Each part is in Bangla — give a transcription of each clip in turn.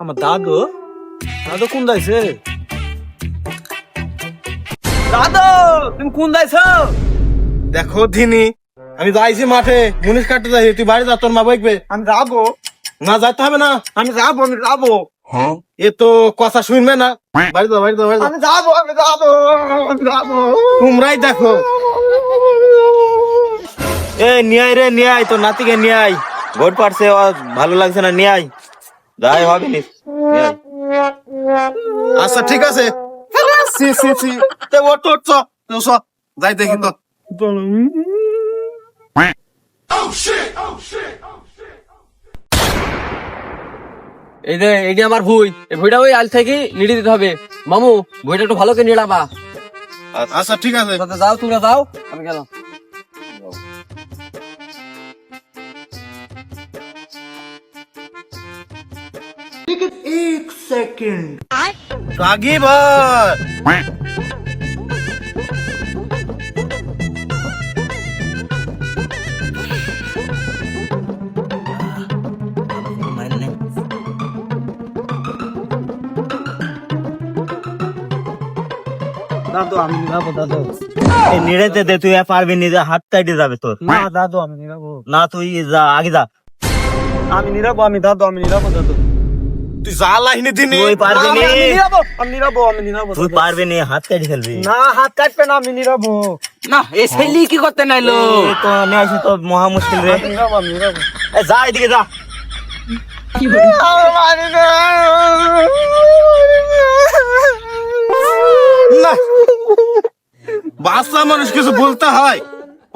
আমার দাদু? দাদু কোন যাইছে দাদু তুমি কোন যাইছ দেখো দিনি আমি যাইছি মাঠে। মুনিশ কাটতে যাই তুই বাড়ি যা তোর মা বইকবে আমি যাব। না যাইতে হবে না। আমি যাব আমি যাব। এ তো কথা শুনবে না। বাড়ি যাও বাড়ি যাও বাড়ি আমি যাব আমি যাব আমি যাব। তোমরাই দেখো। এ নিয়াই রে নিয়াই তোর নাতিকে নিয়াই। ভোট পারছে ভালো লাগছে না নিয়াই। যাই হবে নি। আচ্ছা ঠিক আছে। সি সি সি। তে ও তো চ চ যাই দেখি তো। এই যে এই যে আমার ভুই এই ভুইটা ওই আজ থেকে নিড়ে দিতে হবে। মামু ভুইটা একটু ভালো করে নিড়াবা আচ্ছা ঠিক আছে। যাও তোমরা যাও আমি গেলাম। রাগি ভাই দাদু আমি নিড়াবো দাদু। এই নিড়েতে দে তুই পারবি নি হাত কাটে যাবে তোর। না দাদু আমি নিড়াবো না তুই যা আগে যা। আমি নিড়াবো আমি দাদু আমি নিড়াবো দাদু। তুই যা লাইনি দিনি তুই পারবি নি আমি নিড়াবো আমি নিড়াবো আমি নিড়াবো তুই পারবি নি হাত কাটে ফেলবি না হাত কাটবে না আমি নিড়াবো না এই ছেলে কি করতে নাইলো? তো নিয়ে আসি তো মহা মুশকিল রে। আমি আমি নিড়াবো এ যা এদিকে যা। না বাচ্চা মানুষ কিছু বলতে হয়।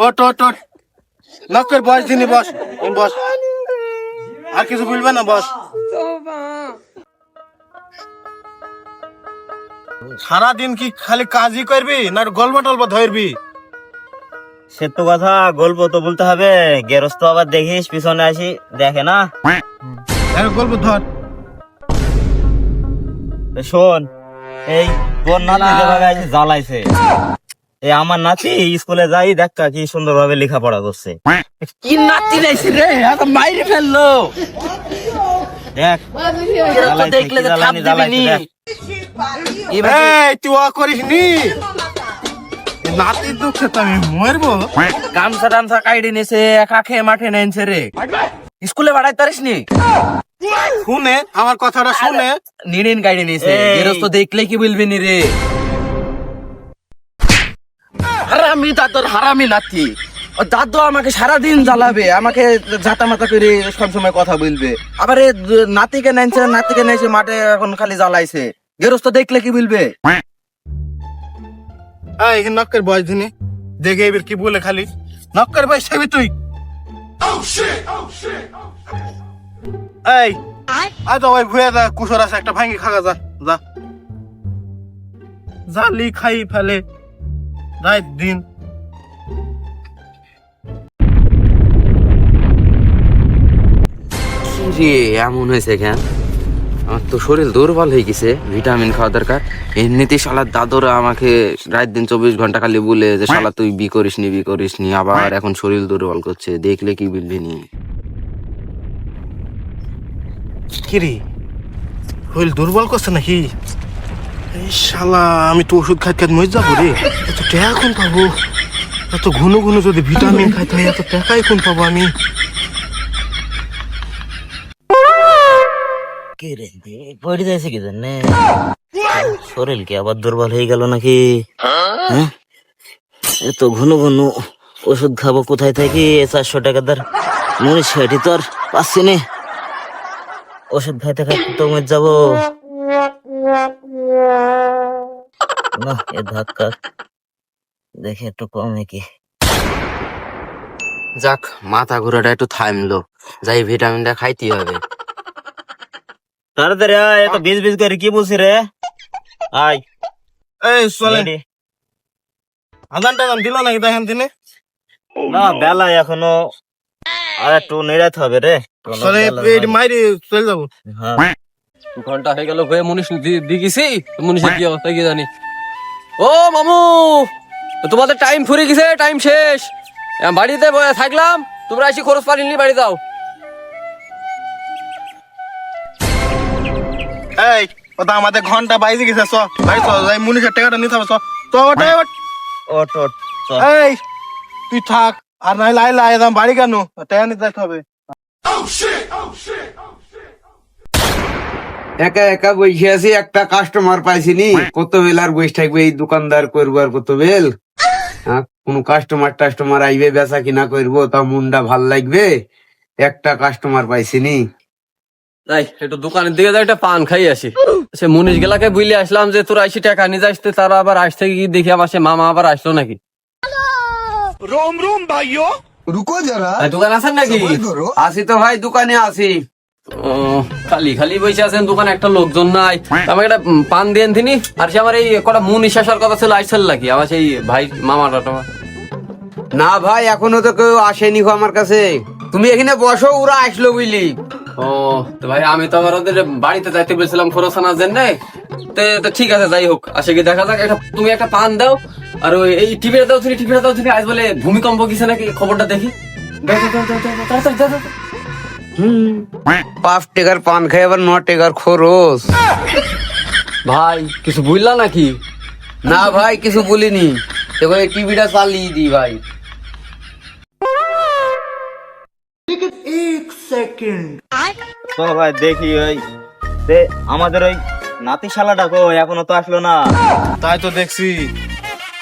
ওট ওট ওট নকের বস দিনি বস বস। আর কিছু বলবে না বস। সারাদিন কি খালি কাজই করবি না গল্প টল্প ধরবি? সে তো কথা গল্প তো বলতে হবে। গেরস্ত আবার দেখিস পিছনে আসি দেখে না। গল্প ধর। শোন এই তোর নাতি জ্বালাইছে। এই আমার নাতি স্কুলে যাই দেখা কি সুন্দর ভাবে লেখাপড়া করছে। কি নাতি নাইছি রে? এত মাইরে ফেলল। দেখ দেখলে তুই করিস নি? নাতির দুঃখে তো আমি মরবো। গামছা টামছা কাইডে নিছে একা খেয়ে মাঠে নেনছে রে। স্কুলে বাড়াই তারিস নি? শুনে আমার কথাটা শুনে। নিড়িন কাইডে নিছে। গেরস্ত দেখলে কি বলবি নি রে? হারামি দাদুর হারামি নাতি। দাদু আমাকে সারাদিন জ্বালাবে, আমাকে জাতা মাতা করে সব সময় কথা বলবে। আবার নাতিকে নেনছে নাতিকে নেছে মাঠে এখন খালি জ্বালাইছে। গেরস্ত দেখলে কি বলবে? এই নক্কের বয়স দিনি, দেখে এবার কি বলে খালি? নক্কের বয়স খাবি তুই। এই তো ওই ভুয়া দা কুসর আছে, একটা ভাঙ্গি খাগা যা যা। জালি খাই ফেলে। রাত দিন রে এমন হয়েছে কেন? আমার তো শরীর দুর্বল হয়ে গেছে ভিটামিন খাওয়া দরকার। এমনিতে শালার দাদরা আমাকে রাত দিন চব্বিশ ঘণ্টা খালি বলে যে শালা তুই বি করিস নি বি করিস নি। আবার এখন শরীর দুর্বল করছে দেখলে কি বলবি নি? কিরে হইল দুর্বল করছে নাকি? শালা, আমি তো ওষুধ খাইতে খাইতে মরে যাব রে। এত টাকা কোন পাবো? এত ঘন ঘন যদি ভিটামিন খাইতে হয়, এত টাকাই কোন পাবো আমি? শরীর কি আবার দুর্বল হয়ে গেল নাকি? হ্যাঁ? এত ঘন ঘন ওষুধ খাব কোথায় থেকে? চারশো টাকা দার মনে সেটি তো আর পাচ্ছি ওষুধ খাইতে খাইতে তো মরে যাব। না এ ধাক্কা। দেখে একটু কমে কি। যাক মাথা ঘোরাটা একটু থামলো। যাই ভিটামিনটা খাইতে হবে। তাড়াতাড়ি আয় এত বিজ বিজ করে কি বলছি রে? আয়। এই চলেন আদান টাদান দিল নাকি দেখেন তিনি? না বেলা এখনও আর একটু নেড়াতে হবে রে। চলে এই মাইরে চলে যাব। হ্যাঁ। দু ঘণ্টা হয়ে গেল হয়ে মনীষ দি- দি গেছি মনীষের কি অবস্থা কি জানি। ও মামু! তোমাদের টাইম ফুরে গেছে টাইম শেষ। বাড়িতে থাকলাম। তোমরা এসে খরচ পানি নিয়ে বাড়ি যাও। এই ওটা আমাদের ঘণ্টা বাইজে গেছে চ। ভাই চ যাই মুনিশের টাকাটা নিতে হবে চ। চ ওটা ওট। ওট ওট এই তুই থাক। আর নাই লাই লাই একদম বাড়ি কেন? টাকা নিতে হবে। একা একা বসে আছি একটা কাস্টমার পাইছিনি। কত বেল আর বসে থাকবে এই দোকানদার করব আর কত বেল? কোনো কাস্টমার টাস্টমার আইবে বেচা কিনা করব তা মুন্ডা ভালো লাগবে? একটা কাস্টমার পাইছিনি। যাই একটু দোকানের দিকে যাই একটা পান খাই আসি। সে মনীষ গেলাকে বুঝলে আসলাম যে তোরা আইসি টাকা নিয়ে আসতে তারা আবার আসতে গিয়ে দেখি আমার সে মামা আবার আসলো নাকি? ভাই, দোকান আছেন নাকি? আসি তো ভাই দোকানে আসি। ও, খালি খালি বসে আছেন দোকানে একটা লোকজন নাই। তো আমাকে একটা পান থিনি আর সে আমার এই কটা মন কথা ছিল আইসেল নাকি? আমার সেই ভাই মামাটা টামা। না ভাই এখনও তো কেউ আসেনি গো আমার কাছে। তুমি এখানে বসো ওরা আসলো বুঝলি। ও তো ভাই আমি তো আবার ওদের বাড়িতে যাইতে বলছিলাম খরচ আনার জন্য। তো তো ঠিক আছে যাই হোক আসে কি দেখা যাক। একটা তুমি একটা পান দাও। আর ওই এই টিভিটা দাও তুমি টিভিটা দাও তুমি আজ বলে ভূমিকম্প গেছে নাকি খবরটা দেখি। তাড়াতাড়ি দাও, দাও, দাও। পাঁচ টাকার পান খাই আবার ন টাকার খরচ। ভাই কিছু বুঝলা নাকি? না ভাই কিছু বলিনি। দেখো এই টিভিটা চালিয়ে দি ভাই। তো ভাই দেখি ওই আমাদের ওই নাতি শালাটা কো এখনও তো আসলো না। তাই তো দেখছি।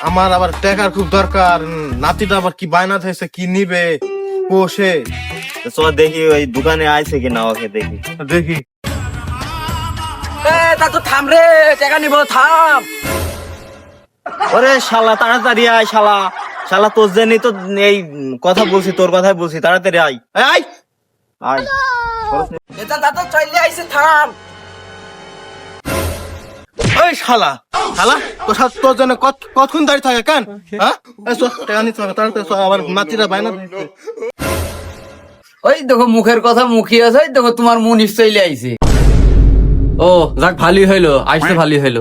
আমার আবার টাকার খুব দরকার। নাতিটা আবার কি বায়না হয়েছে কি নিবে? পোষে চ দেখি ওই দোকানে আইছে কিনা ওকে দেখি। দেখি। তা তো থাম রে টাকা নিব থাম। ওরে শালা তাড়াতাড়ি আয় শালা। শালা তোর জন্যই তো এই কথা বলছি তোর কথাই বলছি তাড়াতাড়ি আয়। এই, আয়। এটা তা তো আইছে থাম। ওই শালা শালা তোর সাথে তোর জন্য কত কতক্ষণ দাঁড়িয়ে থাকে কেন? হ্যাঁ? টাকা নিতে তাড়াতাড়ি আবার। ওই দেখো মুখের কথা মুখী আছে ওই দেখো তোমার মন চলে আইছে। ও যাক ভালোই হইল আসতে ভালোই হইল।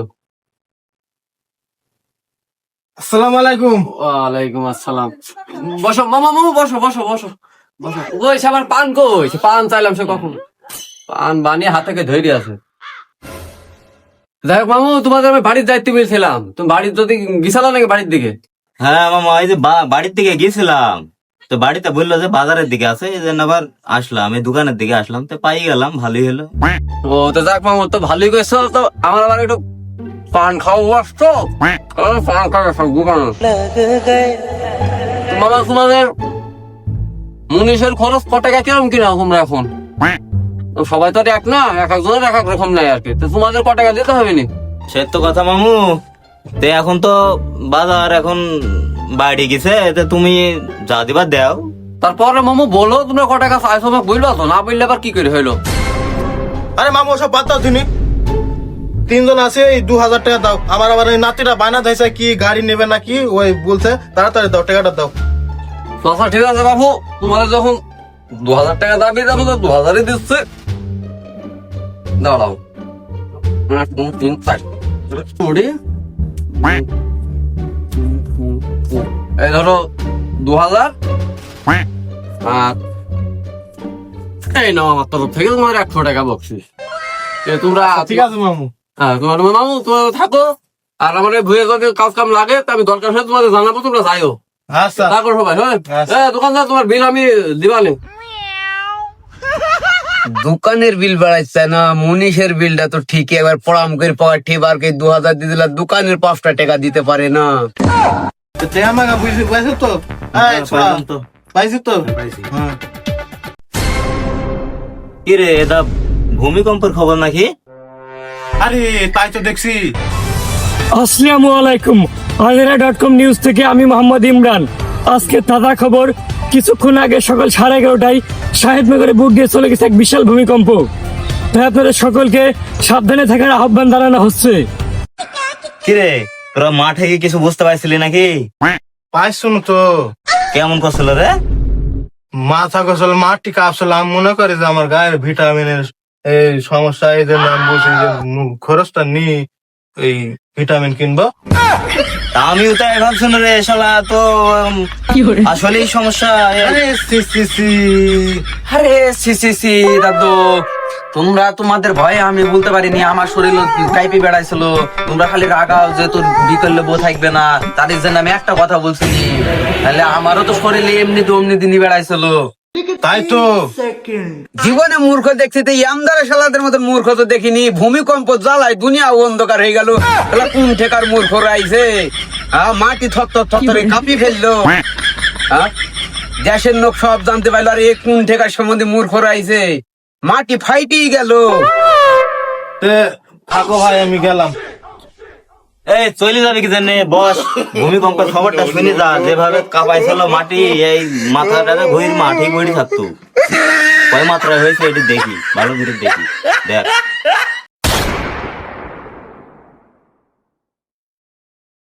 আসসালামু আলাইকুম। ওয়ালাইকুম আসসালাম। বসো মামা মামু বসো বসো বসো বসো। ওই সে আমার পান কই? পান চাইলাম সে কখন? পান বানিয়ে হাতে করে ধরে আছে। যাই হোক মামু তোমাদের আমি বাড়ির দায়িত্ব পেয়েছিলাম তুমি বাড়ির যদি গিসালো নাকি বাড়ির দিকে? হ্যাঁ মামা এই যে বাড়ির দিকে গেছিলাম তো বাড়িতে বলল যে বাজারের দিকে আছে এই জন্য আবার আসলাম এই দোকানের দিকে আসলাম তো পাই গেলাম ভালোই হলো। ও তো যাক মামু তো ভালোই করেছ তো আমার আবার একটু পান পান সব মামা তোমাদের মুনিশের খরচ ক টাকা কিরম কিনা তোমরা এখন? সবাই তো এক না এক একজনের এক এক রকম নেয় আর কি। তো তোমাদের ক টাকা দিতে হবে নি? সে তো কথা মামু তে এখন তো বাজার এখন বাড়ি গেছে তে তুমি যা দিবা দাও। তারপরে মামু বলো তোমরা ক টাকা চাইছো আমাকে বলল তো না বললে আবার কি করে হইল? আরে মামু ওসব বাদ দাও তুমি। তিনজন আছে এই দু হাজার টাকা দাও। আমার আবার এই নাতিরা বায়না ধরেছে কি গাড়ি নেবে নাকি ওই বলছে তাড়াতাড়ি দাও টাকাটা দাও। আচ্ছা ঠিক আছে বাবু তোমাদের যখন দু হাজার টাকা দাবি যাব তো দু হাজারই দিচ্ছে। দাঁড়াও। তিন চার। এই ধরো দু হাজার আর এই নাও আমার তরফ থেকে তোমার একশো টাকা বকশিস। তোমরা ঠিক আছে মামু। হ্যাঁ তোমার মামু তোমরা থাকো। আর আমার ভুয়ে যদি কাজ কাম লাগে তো আমি দরকার হলে তোমাদের জানাব তোমরা যাইও। আচ্ছা। তারপর সবাই হ্যাঁ? আচ্ছা। দোকানদার তোমার বিল আমি দিবানি। দোকানের বিল বাড়াইছে না মনীষের বিলটা তো ঠিকই একবার পড়াম করে পাওয়ার ঠিবার কে দু হাজার দিয়ে দিলা দোকানের পাঁচটা টাকা দিতে পারে না। তো টাকা মাগা বুঝলি পাইছো তো এই, ছোড়া, পাইলাম তো পাইছি তো হ্যাঁ কি রে এটা ভূমিকম্পের খবর নাকি? আরে তাই তো দেখছি। আসসালামু আলাইকুম। আজেরা ডট কম নিউজ থেকে আমি মোহাম্মদ ইমরান। আজকে তাজা খবর কিছুক্ষণ আগে সকাল সাড়ে এগারোটায় সাহেবনগরে বুক দিয়ে চলে গেছে এক বিশাল ভূমিকম্প। তাই আপনাদের সকলকে সাবধানে থাকার আহ্বান জানানো হচ্ছে। কি রে? তোরা মাঠে গিয়ে কিছু বুঝতে পারছিলি নাকি? পাইছুন তো। কেমন করছিল রে? মাথা গোসল মাটি কাপসল আমি মনে করি যে আমার গায়ের ভিটামিনের এই সমস্যা এই জন্য আমি বলছি যে খরচটা নি। এই ভিটামিন কিনবো। আমিও তো এখন শুনে রে শালা তো আসলেই সমস্যা আরে সি সি সি। আরে সি সি সি দাদু তোমরা তোমাদের ভয়ে আমি বলতে পারিনি আমার শরীর টাইপে বেড়াইছিল। তোমরা খালি রাগাও যে তোর বিকল্য বউ থাকবে না। তাদের জন্য আমি একটা কথা বলছিনি তাহলে আমারও তো শরীরে এমনি তো অমনি দিনই বেড়াইছিল। তাই তো। জীবনে মূর্খ দেখছি তো মতো মূর্খ তো দেখিনি। ভূমিকম্প জ্বালায় দুনিয়া অন্ধকার হয়ে গেল। কোন ঠেকার মূর্খ রাইছে? মাটি থর থর থর থর কাঁপি ফেলল। হ্যাঁ দেশের লোক সব জানতে পারল আর এ কোন ঠেকার সম্বন্ধে মূর্খ রাইছে? মাটি ফাইটি গেল। থাকো ভাই আমি গেলাম। এই, চলে যাবে কি জানে? বস ভূমিকম্পের খবরটা শুনে যা। যেভাবে কাঁপাইছিল মাটি, এই মাথাটা ঘুরির মাটি বড়ি থাকতো। কয় মাত্রায় হয়েছে এটি দেখি, ভালো করে দেখি। দেখ।